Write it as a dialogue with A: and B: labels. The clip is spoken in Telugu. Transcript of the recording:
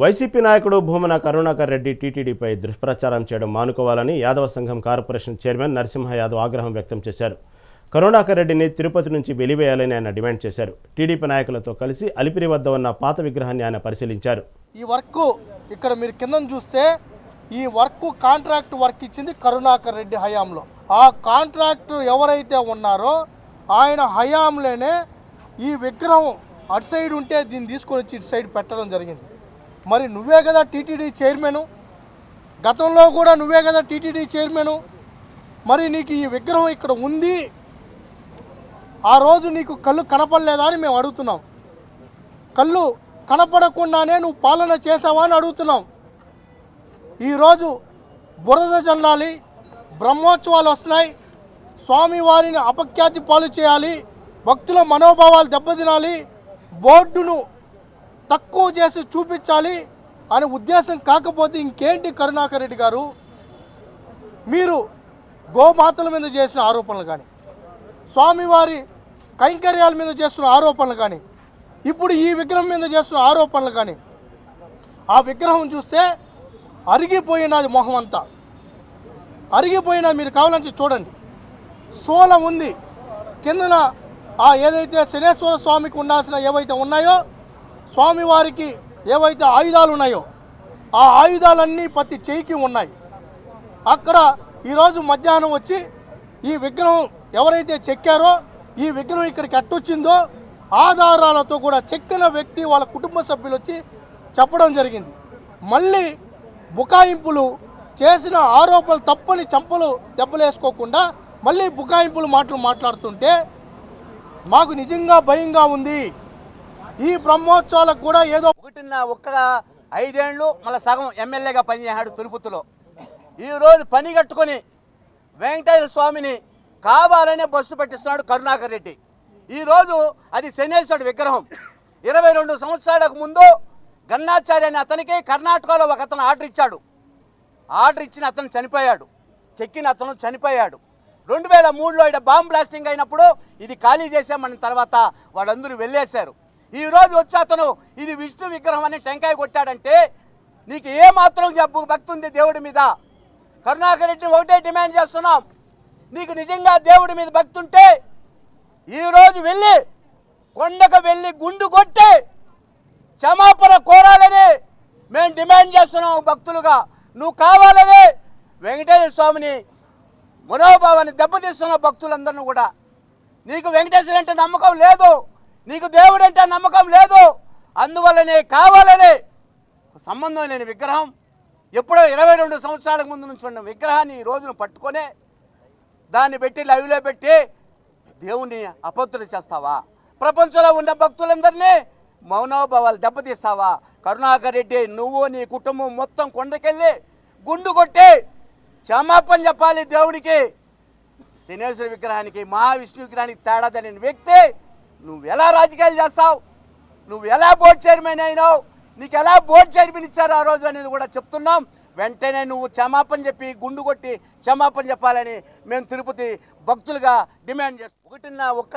A: వైసీపీ నాయకుడు భూమన కరుణాకర్ రెడ్డి టీటీడీపై దుష్ప్రచారం చేయడం మానుకోవాలని యాదవ సంఘం కార్పొరేషన్ చైర్మన్ నరసింహ యాదవ్ ఆగ్రహం వ్యక్తం చేశారు. కరుణాకర్ రెడ్డిని తిరుపతి నుంచి వెలివేయాలని ఆయన డిమాండ్ చేశారు. టీడీపీ నాయకులతో కలిసి అలిపిరి వద్ద ఉన్న పాత విగ్రహాన్ని ఆయన పరిశీలించారు.
B: ఈ వర్క్ ఇక్కడ మీరు కింద చూస్తే ఈ వర్క్ కాంట్రాక్ట్ వర్క్ ఇచ్చింది కరుణాకర్ రెడ్డి హయాంలో. ఆ కాంట్రాక్టర్ ఎవరైతే ఉన్నారో ఆయన హయాంలోనే ఈ విగ్రహం అటు సైడ్ ఉంటే దీన్ని తీసుకొని వచ్చి ఇటు సైడ్ పెట్టడం జరిగింది. మరి నువ్వే కదా టీటీడీ చైర్మను. గతంలో కూడా నువ్వే కదా టీటీడీ చైర్మను. మరి నీకు ఈ విగ్రహం ఇక్కడ ఉంది. ఆ రోజు నీకు కళ్ళు కనపడలేదా అని మేము అడుగుతున్నాం. కళ్ళు కనపడకుండానే నువ్వు పాలన చేసావా అని అడుగుతున్నాం. ఈరోజు బురద చల్లాలి బ్రహ్మోత్సవాలు వస్తున్నాయి. స్వామివారిని అపఖ్యాతి పాలు చేయాలి భక్తుల మనోభావాలు దెబ్బతినాలి బోర్డును తక్కువ చేసి చూపించాలి అనే ఉద్దేశం కాకపోతే ఇంకేంటి కరుణాకర్ రెడ్డి గారు? మీరు గోమాతల మీద చేసిన ఆరోపణలు కానీ స్వామివారి కైంకర్యాల మీద చేస్తున్న ఆరోపణలు కానీ ఇప్పుడు ఈ విగ్రహం మీద చేస్తున్న ఆరోపణలు కానీ ఆ విగ్రహం చూస్తే అరిగిపోయినది మొహం అంతా. అరిగిపోయినా మీరు కావాలంటే చూడండి. సోలం ఉంది. కిందన ఆ ఏదైతే శనేశ్వర స్వామికి ఉండాల్సిన ఏవైతే ఉన్నాయో స్వామివారికి ఏవైతే ఆయుధాలు ఉన్నాయో ఆ ఆయుధాలన్నీ ప్రతి చేయికి ఉన్నాయి. అక్కడ ఈరోజు మధ్యాహ్నం వచ్చి ఈ విగ్రహం ఎవరైతే చెక్కారో ఈ విగ్రహం ఇక్కడికి ఎట్టొచ్చిందో ఆధారాలతో కూడా చెక్కిన వ్యక్తి వాళ్ళ కుటుంబ సభ్యులు వచ్చి చెప్పడం జరిగింది. మళ్ళీ బుకాయింపులు చేసిన ఆరోపణలు తప్పని చంపలు దెబ్బలేసుకోకుండా మళ్ళీ బుకాయింపులు మాటలు మాట్లాడుతుంటే మాకు నిజంగా భయంగా ఉంది. ఈ బ్రహ్మోత్సవాలకు కూడా ఏదో
C: ఒకటిన్న ఒక్క ఐదేండ్లు మళ్ళీ సగం ఎమ్మెల్యేగా పనిచేశాడు తిరుపతిలో. ఈరోజు పని కట్టుకొని వెంకటేశ్వర స్వామిని కావాలనే బస్సు పెట్టిస్తున్నాడు కరుణాకర్ రెడ్డి. ఈరోజు అది శనేశ్వరుడు విగ్రహం. ఇరవై రెండు సంవత్సరాలకు ముందు గన్నాచార్య అనే అతనికి కర్ణాటకలో ఒక అతను ఆర్డర్ ఇచ్చాడు. ఆర్డర్ ఇచ్చిన అతను చనిపోయాడు. చెక్కిన అతను చనిపోయాడు. రెండు వేల మూడులో ఇక్కడ బాంబ్ బ్లాస్టింగ్ అయినప్పుడు ఇది ఖాళీ చేసామన్న తర్వాత వాళ్ళందరూ వెళ్ళేశారు. ఈరోజు రోజు వచ్చి అతను ఇది విష్ణు విగ్రహం అని టెంకాయ కొట్టాడంటే నీకు ఏ మాత్రం జబ్బు భక్తి ఉంది దేవుడి మీద? కరుణాకర్ రెడ్డి ఒకటే డిమాండ్ చేస్తున్నాం. నీకు నిజంగా దేవుడి మీద భక్తి ఉంటే ఈరోజు వెళ్ళి కొండకు వెళ్ళి గుండు కొట్టి క్షమాపణ కోరాలని మేము డిమాండ్ చేస్తున్నాం భక్తులుగా. నువ్వు కావాలని వెంకటేశ్వర స్వామిని మనోభావాన్ని దెబ్బతీస్తున్న భక్తులందరినీ కూడా. నీకు వెంకటేశ్వర అంటే నమ్మకం లేదు. నీకు దేవుడంటే నమ్మకం లేదు. అందువల్లనే కావాలనే సంబంధం లేని విగ్రహం. ఎప్పుడో ఇరవై రెండు సంవత్సరాలకు ముందు నుంచి ఉన్న విగ్రహాన్ని ఈ రోజున పట్టుకొని దాన్ని పెట్టి లైవ్లో పెట్టి దేవుణ్ణి అపత్తులు చేస్తావా? ప్రపంచంలో ఉన్న భక్తులందరినీ మౌనోభావాలు దెబ్బతీస్తావా? కరుణాకర్ రెడ్డి నువ్వు నీ కుటుంబం మొత్తం కొండకెళ్ళి గుండు కొట్టి క్షమాపణ చెప్పాలి దేవుడికి. శనేశ్వర విగ్రహానికి మహావిష్ణు విగ్రహానికి తేడా తెలియని వ్యక్తి నువ్వు ఎలా రాజకీయాలు చేస్తావు? నువ్వు ఎలా బోర్డు చైర్మన్ అయినావు? నీకు ఎలా బోర్డు చైర్మన్ ఇచ్చారు ఆ రోజు అనేది కూడా చెప్తున్నాం. వెంటనే నువ్వు క్షమాపణ చెప్పి గుండు కొట్టి క్షమాపణ చెప్పాలని మేము తిరుపతి భక్తులుగా డిమాండ్ చేస్తాం ఒకటిన్న ఒక్క